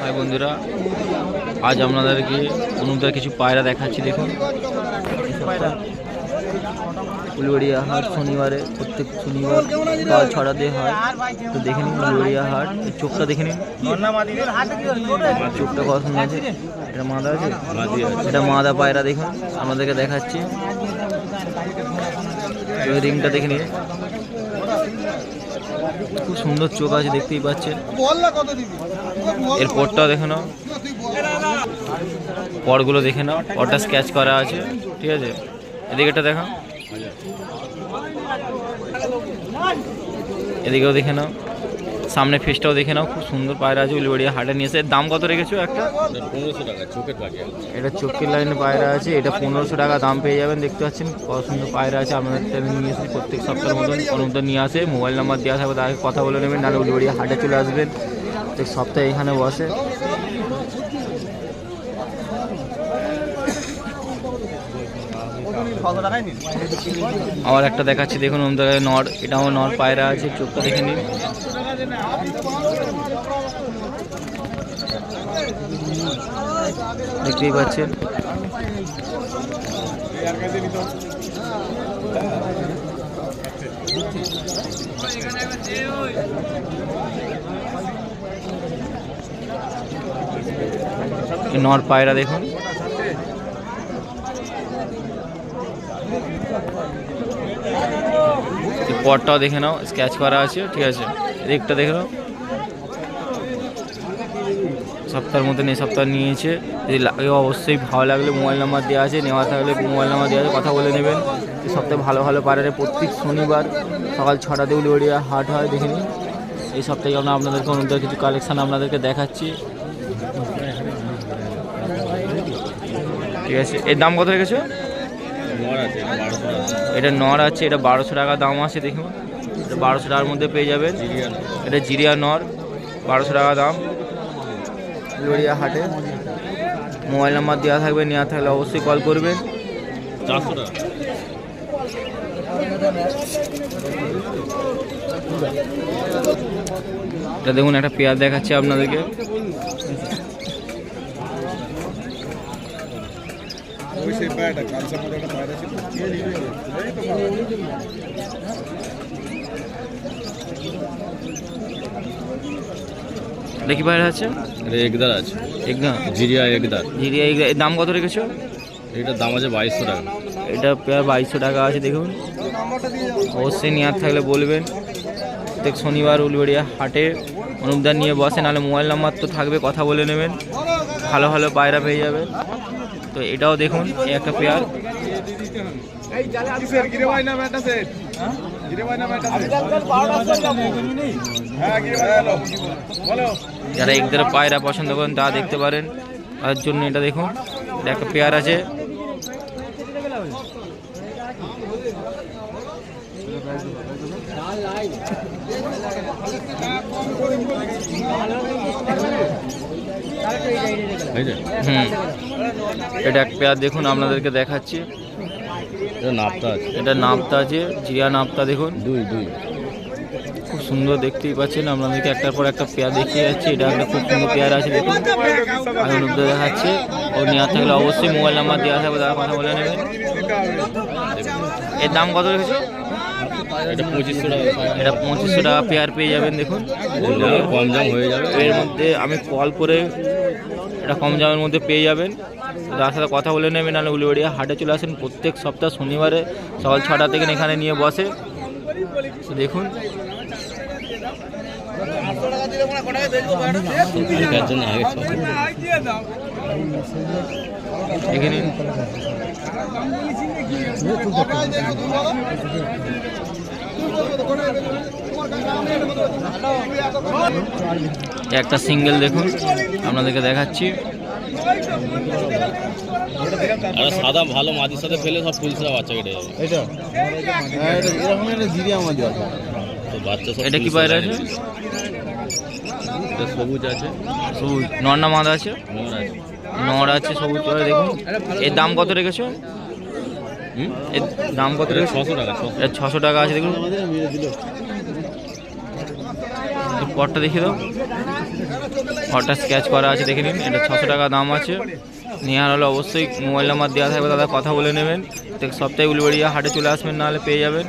High বন্ধুরা আজ আপনাদেরকে অনুদার কিছু পায়রা দেখাচ্ছি দেখুন। উলুবেড়িয়া হাট শনিবারে, প্রত্যেক শনিবার কাল ছড়া দিয়ে হয় তো দেখে নিন উলুবেড়িয়া হাট। চোখটা দেখে নিন। চোখটা কত সুন্দর আছে। এটা মাদা আছে? এটা মাদা পায়রা দেখুন। আমাদেরকে দেখাচ্ছি। রিংটা দেখে নিন। খুব সুন্দর চোখ আছে, দেখতেই পাচ্ছেন। এর পরটাও দেখে নাও। পরগুলো দেখে নাও। পরটা স্কেচ করা আছে। ঠিক আছে? এদিকেটা দেখা এদিকেও দেখে নাও। সামনে ফেসটাও দেখে নাও খুব সুন্দর পায়রা আছে উলিবাড়িয়া হাটে নিয়ে এসে। এর দাম কত রেখেছো একটা? পনেরোশো টাকা চোখের পাখি এটা চোখের লাইনে পায়রা আছে এটা পনেরোশো টাকা দাম পেয়ে যাবেন দেখতে পাচ্ছেন। কত সুন্দর পায়রা আছে আপনাদের চ্যানেল নিয়ে এসেছি প্রত্যেক সপ্তাহের মতন। অনুমোদন নিয়ে আসে মোবাইল নাম্বার দেওয়া থাকবে তাকে কথা বলে নেবেন নাহলে উলিবাড়িয়া হাটে চলে আসবেন। প্রত্যেক সপ্তাহে এখানে বসে। আবার একটা দেখাচ্ছি, দেখুন নর, এটাও নর পায়রা আছে, চোখটা দেখে নিন। দেখতেই পাচ্ছেন। নর পায়রা দেখুন। পটটাও দেখে নাও, স্কেচ করা আছে, ঠিক আছে? এদিকটা দেখে নাও। সপ্তাহের মধ্যে এই সপ্তাহ নিয়েছে। যদি লাগে অবশ্যই ভালো লাগলে মোবাইল নাম্বার দেওয়া আছে, নেওয়া থাকলে মোবাইল নাম্বার দেওয়া আছে, কথা বলে নেবেন। সপ্তাহে ভালো ভালো পাড়ারে প্রত্যেক শনিবার সকাল ছটাতে উলিবাড়িয়া হাট হয়, দেখে নিন। এই সপ্তাহে আমরা আপনাদেরকে অনুদার কিছু কালেকশান আপনাদেরকে দেখাচ্ছি। ঠিক আছে, এর দাম কত রেখেছো নর আছে বারোশো টাকা এটা নর আছে এটা বারোশো টাকা দাম আছে দেখুন। এটা বারোশো টাকার মধ্যে পেয়ে যাবেন। এটা জিরিয়া নর বারোশো টাকা দাম। লড়িয়া হাটে। মোবাইল নাম্বার দেওয়া থাকবে নেওয়া থাকলে অবশ্যই কল করবেন। চারশো টাকা। এটা দেখুন একটা পেয়ার দেখাচ্ছি আপনাদেরকে। সেই পায়রাটা কালচার মধ্যে একটা পায়রা ছিল। দেখি বাইরে আছে? এটা একদার আছে। একদম জিরিয়া একদার জিরিয়া এর দাম কত রেখেছো? এটার দাম আছে বাইশশো টাকা। এটা পেয়ার বাইশশো টাকা আছে দেখুন। অবশ্যই নেওয়ার থাকলে বলবেন। প্রত্যেক শনিবার উলবেড়িয়া হাটে অনুদান নিয়ে বসে নাহলে মোবাইল নাম্বার তো থাকবে কথা বলে নেবেন। ভালো ভালো পায়রা পেয়ে যাবেন তো এটাও দেখুন একটা পেয়ার যারা একদের পায়রা পছন্দ করেন তা দেখতে পারেন। তার জন্য এটা দেখুন একটা পেয়ার আছে। হুম। এটা এক পেয়ার দেখুন আপনাদেরকে দেখাচ্ছি। এটা নাপতা আছে। এটা নাপতা আছে জিয়া নাপতা দেখুন। দুই দুই। খুব সুন্দর দেখতেই পাচ্ছেন আপনাদেরকে একটার পর একটা পেয়ার দেখিয়ে যাচ্ছে। এটা একটা খুব সুন্দর পেয়ার আছে দেখুন। আমি অনুপ্ত দেখাচ্ছে। ও নেওয়া থাকলে অবশ্যই মোবাইল নাম্বার দেওয়া থাকবে তারা কথা বলে নেবেন। এর দাম কত রেখেছো? এটা পঁচিশশো টাকা এটা পঁচিশশো টাকা পেয়ার পেয়ে যাবেন দেখুন। কম দাম হয়ে যাবে। এর মধ্যে আমি কল করে এটা কম দামের মধ্যে পেয়ে যাবেন। তার সাথে কথা বলে নেবেন নাহলে উলিবাড়িয়া হাটে চলে আসেন প্রত্যেক সপ্তাহ শনিবারে, সকাল ছটা থেকে এখানে নিয়ে বসে। দেখুন। একটা সিঙ্গেল দেখুন, আপনাদেরকে দেখাচ্ছি। আর সাদা ভালো মাটির সাথে ফেলে সব ফুলসা বাচ্চা কেটে যাবে। এটা হ্যাঁ এরকম একটা জিরে আমাদের আছে তো বাচ্চা সব এটা কি ফুলসা আছে? এটা সবুজ আছে। সবুজ। নর্না মাদা আছে? নর আছে। নড় আছে সবুজ কালার দেখুন। এর দাম কত রেখেছো? হুম? এর দাম কত রেখেছো? ছশো টাকা ছশো। এটা ছশো টাকা আছে দেখুন। পরটা দেখিয়ে দাও। পরটা স্ক্যাচ করা আছে, দেখে নিন। এটা ছশো টাকা দাম আছে। নেওয়ার হলে অবশ্যই মোবাইল নাম্বার দেওয়া থাকবে, দাদা কথা বলে নেবেন। সপ্তাহে উলবেড়িয়া হাটে চলে আসবেন নাহলে পেয়ে যাবেন।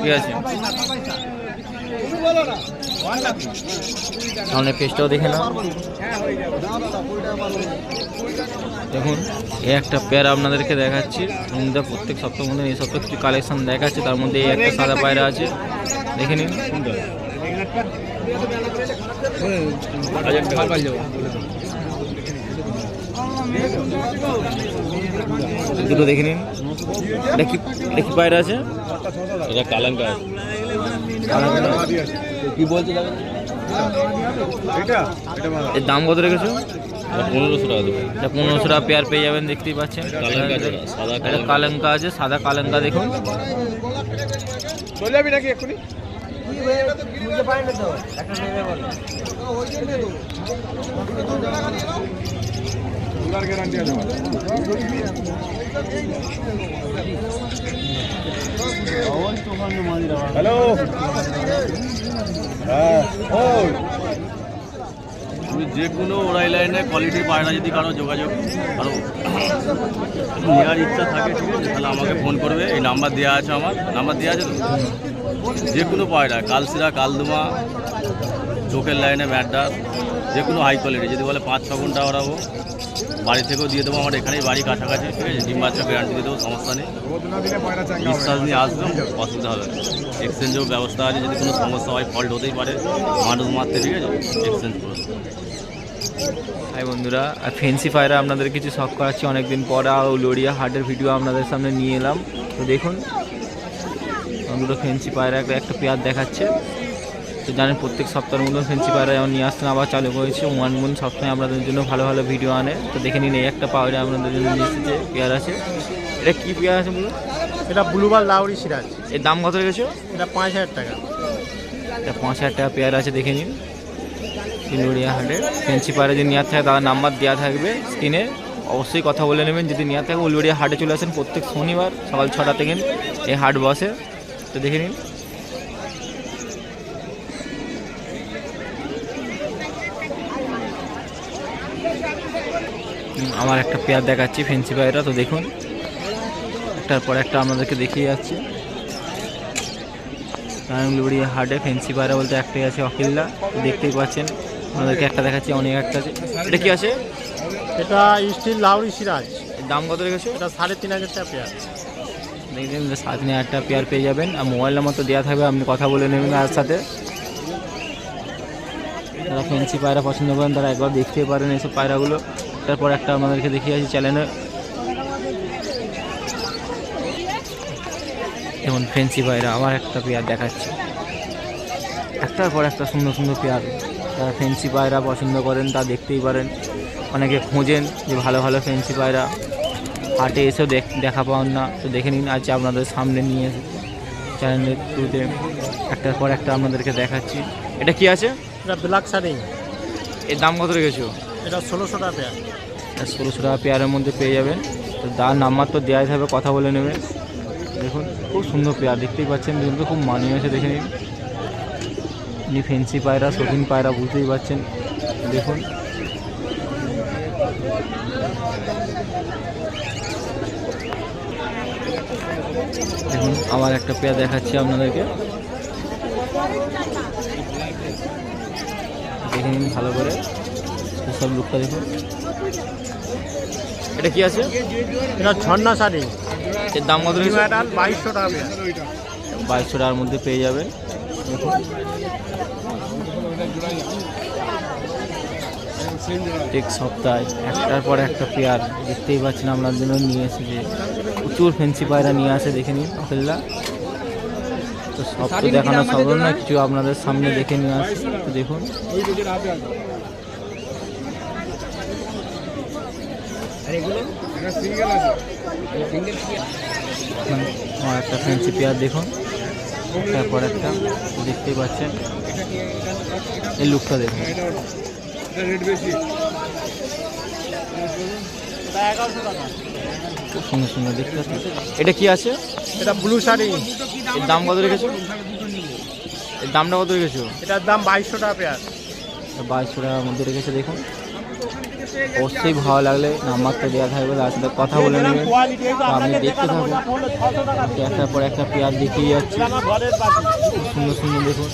ঠিক আছে। সামনে পেজটাও দেখে না দেখুন, এই একটা পেয়ারা আপনাদেরকে দেখাচ্ছি। রুমটা প্রত্যেক সপ্তাহ মধ্যে এই সপ্তাহে কিছু কালেকশন দেখাচ্ছে, তার মধ্যে এই একটা সাদা পায়রা আছে। দেখে নিন দুটো দেখে নিন। এটা কি এটা কি পায়রা আছে। এটা কালাঙ্কা। কি বলছে এর দাম কত রেখেছো? পনেরোশো টাকা দেবো এটা পনেরোশো টাকা পেয়ার পেয়ে যাবেন দেখতেই পাচ্ছেন। কালাঙ্কা আছে, সাদা কালাঙ্কা। আছে সাদা কালাঙ্কা দেখুন। চলে যাবি নাকি এক্ষুনি? হ্যালো হ্যাঁ। তুমি যে কোনো ওরাই লাইনে কোয়ালিটির পায়রা যদি কারও যোগাযোগ কারও নেওয়ার ইচ্ছা থাকে ঠিক আছে তাহলে আমাকে ফোন করবে। এই নাম্বার দেওয়া আছে আমার। নাম্বার দেওয়া আছে তো? যে কোনো পায়রা কালসিরা কালদুমা চোখের লাইনে ম্যাডার যে কোনো হাই কোয়ালিটি যদি বলে পাঁচ, ছ ঘণ্টা ওরাবো বাড়ি থেকেও দিয়ে দেবো, আমার এখানেই বাড়ি কাছাকাছি, ঠিক আছে? ডিম বাচ্চা গ্যারান্টি দিয়ে দেবো, সমস্যা নেই। বিশ্বাস নিয়ে আসবে অসুবিধা হবে এক্সচেঞ্জের ব্যবস্থা আছে, যদি কোনো সমস্যা হয় ফল্ট হতেই পারে। মানুষ মারতে, ঠিক আছে? এক্সচেঞ্জ করে। হাই বন্ধুরা ফেন্সি ফায়ারে আপনাদের কিছু শখ করাচ্ছি। অনেকদিন পর আর লড়িয়া হাটের ভিডিও আপনাদের সামনে নিয়ে এলাম। তো দেখুন দুটো ফেন্সি পায়রা একটা পেয়ার দেখাচ্ছে। তো জানেন প্রত্যেক সপ্তাহের মধ্যে ফেন্সি পায়রা যেমন নিয়ে আসতেন আবার চালু করেছে। ওয়ান মন সপ্তাহে আপনাদের জন্য ভালো ভালো ভিডিও আনে। তো দেখে নিন এই একটা পায়রা আপনাদের জন্য নিয়ে এসেছে পেয়ার আছে। এটা কী পেয়ার আছে বলুন? এটা ব্লুবার লাউরি সিরাজ। এর দাম কত রেখেছো? এটা পাঁচ হাজার টাকা। এটা পাঁচ হাজার টাকা পেয়ার আছে দেখে নিন। সিলুড়িয়া হাটে। ফেন্সি পায়রা যদি নেওয়ার থাকে তার নাম্বার দেওয়া থাকবে স্ক্রিনে। অবশ্যই কথা বলে নেবেন। যদি নেওয়ার থাকে উলুড়িয়া হাটে চলে আসেন প্রত্যেক শনিবার সকাল ছটা থেকে। এই হাট বসে। তো দেখে নিন। আমার একটা পেয়ার দেখাচ্ছি ফেন্সি পায়রা তো দেখুন। একটার পর একটা আপনাদেরকে দেখিয়ে যাচ্ছি। রায়মলুড়ি হাটে ফেন্সি পায়রা বলতে একটাই আছে অকিল্লা দেখতেই পাচ্ছেন আপনাদেরকে একটা দেখাচ্ছি অনেক একটা আছে। এটা কি আছে? এটা স্টিল লাউরি সিরাজ। দাম কত রেখেছো? এটা সাড়ে তিন হাজার টাকা পেয়ার। দেখবেন সাত নিয়ে একটা পেয়ার পেয়ে যাবেন। আর মোবাইল নাম্বার তো দেওয়া থাকবে, আপনি কথা বলে নেবেন আর সাথে। যারা ফেন্সি পায়রা পছন্দ করেন, তারা একবার দেখতেই পারেন এইসব পায়রাগুলো। তারপর একটা আমাদেরকে দেখিয়ে আছি চ্যানেলে যেমন ফেন্সি পায়রা আবার একটা পেয়ার দেখাচ্ছে। একটার পর একটা সুন্দর সুন্দর পেয়ার যারা ফেন্সি পায়রা পছন্দ করেন তা দেখতেই পারেন। অনেকে খোঁজেন যে ভালো ভালো ফেন্সি পায়রা। হাটে এসেও দেখ পান না তো দেখে নিন আজ আপনাদের সামনে নিয়ে এসে চ্যানেলের থ্রুতে একটার পর একটা আপনাদেরকে দেখাচ্ছি। এটা কি আছে? এটা ব্ল্যাক শাড়ি। এর দাম কত রেখেছো? এটা ষোলোশো টাকা পেয়ার। ষোলোশো টাকা পেয়ারের মধ্যে পেয়ে যাবেন তো তার নাম্বার তো দেওয়াই থাকবে কথা বলে নেবে। দেখুন খুব সুন্দর পেয়ার দেখতেই পাচ্ছেন কিন্তু খুব মানিয়ে আছে দেখে নিন। ফেন্সি পায়রা শৌখিন পায়রা বুঝতেই পাচ্ছেন। দেখুন দেখুন আবার একটা পেয়ার দেখাচ্ছি আপনাদেরকে। দেখে নিন ভালো করে। সব লুকটা দেখুন। এটা কি আছে? এটা ঝর্ণা শাড়ি। এর দাম কত বাইশশো টাকা বাইশশো টাকার মধ্যে পেয়ে যাবেন। দেখুন। প্রত্যেক সপ্তাহে একটার পর একটা পেয়ার। দেখতেই পাচ্ছেন আপনার জন্য নিয়ে এসেছে। প্রচুর ফেন্সি পায়রা নিয়ে আসে, দেখে নিন আপেল্লা তো সব তো দেখানো সম্ভব না কিছু আপনাদের সামনে দেখে নিয়ে আসে তো দেখুন। একটা ফেন্সি পেয়ার দেখুন। একটার পর একটা, দেখতেই পাচ্ছেন। এই লুকটা দেখুন। রেট বেশি? এটা খুব সুন্দর সুন্দর দেখতে এটা কি আছে? এটা ব্লু শাড়ি। এর দাম কত রেখেছো? এর দামটা কত রেখেছো? এটার দাম বাইশশো টাকা পেয়ার বাইশশো টাকার মধ্যে রেখেছে দেখুন। অবশ্যই ভালো লাগলে নাম্বারটা দেওয়া থাকবে তার সাথে কথা বলে নেবেন আপনি দেখতে থাকুন। একটার পর একটা পেয়ার দেখিয়ে যাচ্ছে। সুন্দর সুন্দর দেখুন।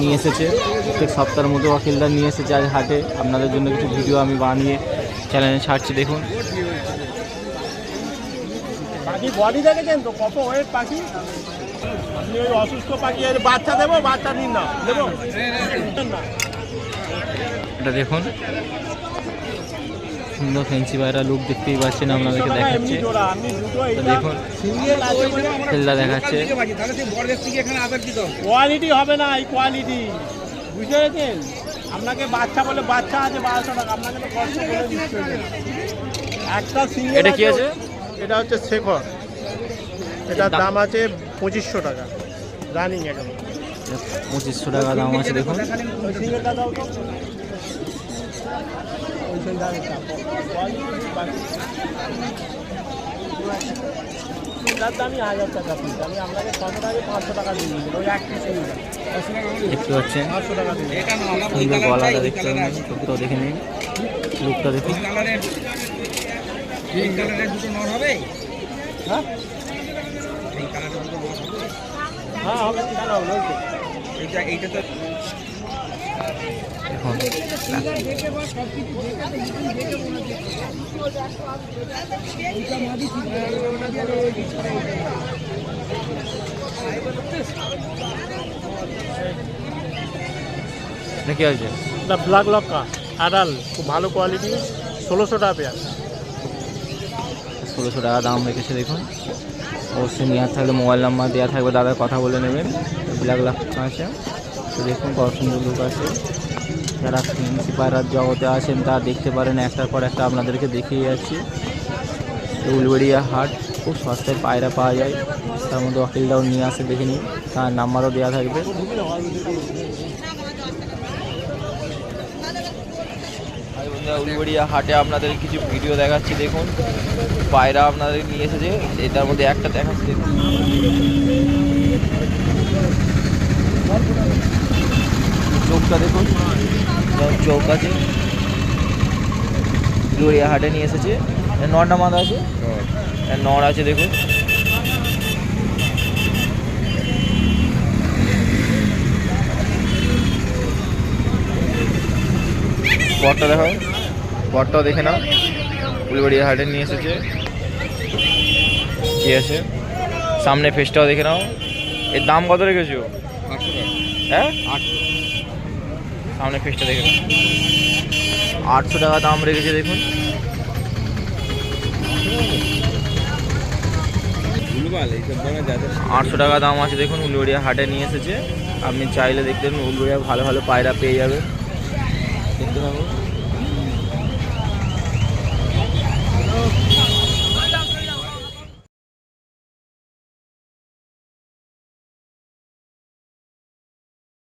নিয়ে এসেছে। প্রত্যেক সপ্তাহের মতো ওয়াকিলদার নিয়ে এসেছে আজ হাটে। আপনাদের জন্য কিছু ভিডিও আমি বানিয়ে চ্যানেলে ছাড়ছি দেখুন। পাখি বডি দেখেছেন তো? কত ওয়েট পাখি? আপনি ওই অসুস্থ পাখি এর বাচ্চা দেবো? বাচ্চা দিন না। দেবো? না এটা দেখুন। সুন্দর ফেন্সি বাইরা লুক দেখতেই পাচ্ছেন আপনাদেরকে দেখাচ্ছে। দেখুন খেলদা দেখাচ্ছে। কোয়ালিটি হবে না এই কোয়ালিটি বুঝতে পেরেছেন? আপনাকে বাচ্চা বলে বাচ্চা আছে বারোশো টাকা আপনাকে তো দিচ্ছে। একটা সিঙ্গেল এটা কি আছে? এটা হচ্ছে শেখর। এটার দাম- দাম আছে পঁচিশশো টাকা রানিং এখন পঁচিশশো টাকা দাম আছে দেখুন। সিঙ্গেলটা দাও তো ওই সেই দামেরটা। Quality বাকি। তার দামই হাজার টাকা পিস আপনাকে ছশো টাকা পাঁচশো টাকা দিয়ে দিই ওই এক পিস দেখতে পাচ্ছেন সুন্দর গলাটা দেখতে হ্যাঁ হবে কেন হবে? এইটা এইটা তো দেখুন কি আছে এটা ব্ল্যাক লক্কা আডাল খুব ভালো কোয়ালিটি ষোলোশো টাকা পেয়ার ষোলোশো টাকা দাম রেখেছে দেখুন। অবশ্যই নেওয়ার থাকলে মোবাইল নাম্বার দেওয়া থাকবে দাদার কথা বলে নেবেন। ব্ল্যাক লাখ আছে। তো দেখুন কত সুন্দর লোক আছে। যারা ফেন্সি পায়রার জগতে আছেন তা দেখতে পারেন একটার পর একটা আপনাদেরকে দেখিয়ে যাচ্ছি। উলবেড়িয়া হাট, খুব সস্তায় পায়রা পাওয়া যায়। তার মধ্যে অকিলটাও নিয়ে আসে, দেখে নিন। তার নাম্বারও দেওয়া থাকবে। উলবেড়িয়া হাটে আপনাদের কিছু ভিডিও দেখাচ্ছি, দেখুন। পায়রা আপনাদের নিয়ে এসেছে এটার মধ্যে একটা দেখাচ্ছি, দেখুন। চোখটা দেখুন। চোখ আছে। উলবেড়িয়া হাটে নিয়ে এসেছে। নটা মাথা আছে? নর আছে দেখুন। বটটা দেখাও। বটটাও দেখে নাও। উলবাড়িয়া হাটে নিয়ে এসেছে। কি আছে? সামনে ফেসটাও দেখে নাও। এর দাম কত রেখেছো? হ্যাঁ? সামনে ফিসটা দেখে আটশো টাকা দাম রেখেছে দেখুন। আটশো টাকা দাম আছে দেখুন উলুড়িয়া হাটে নিয়ে এসেছে। আপনি চাইলে দেখতে পারেন উলবেড়িয়া ভালো ভালো পায়রা পেয়ে যাবে। দেখতে পাবো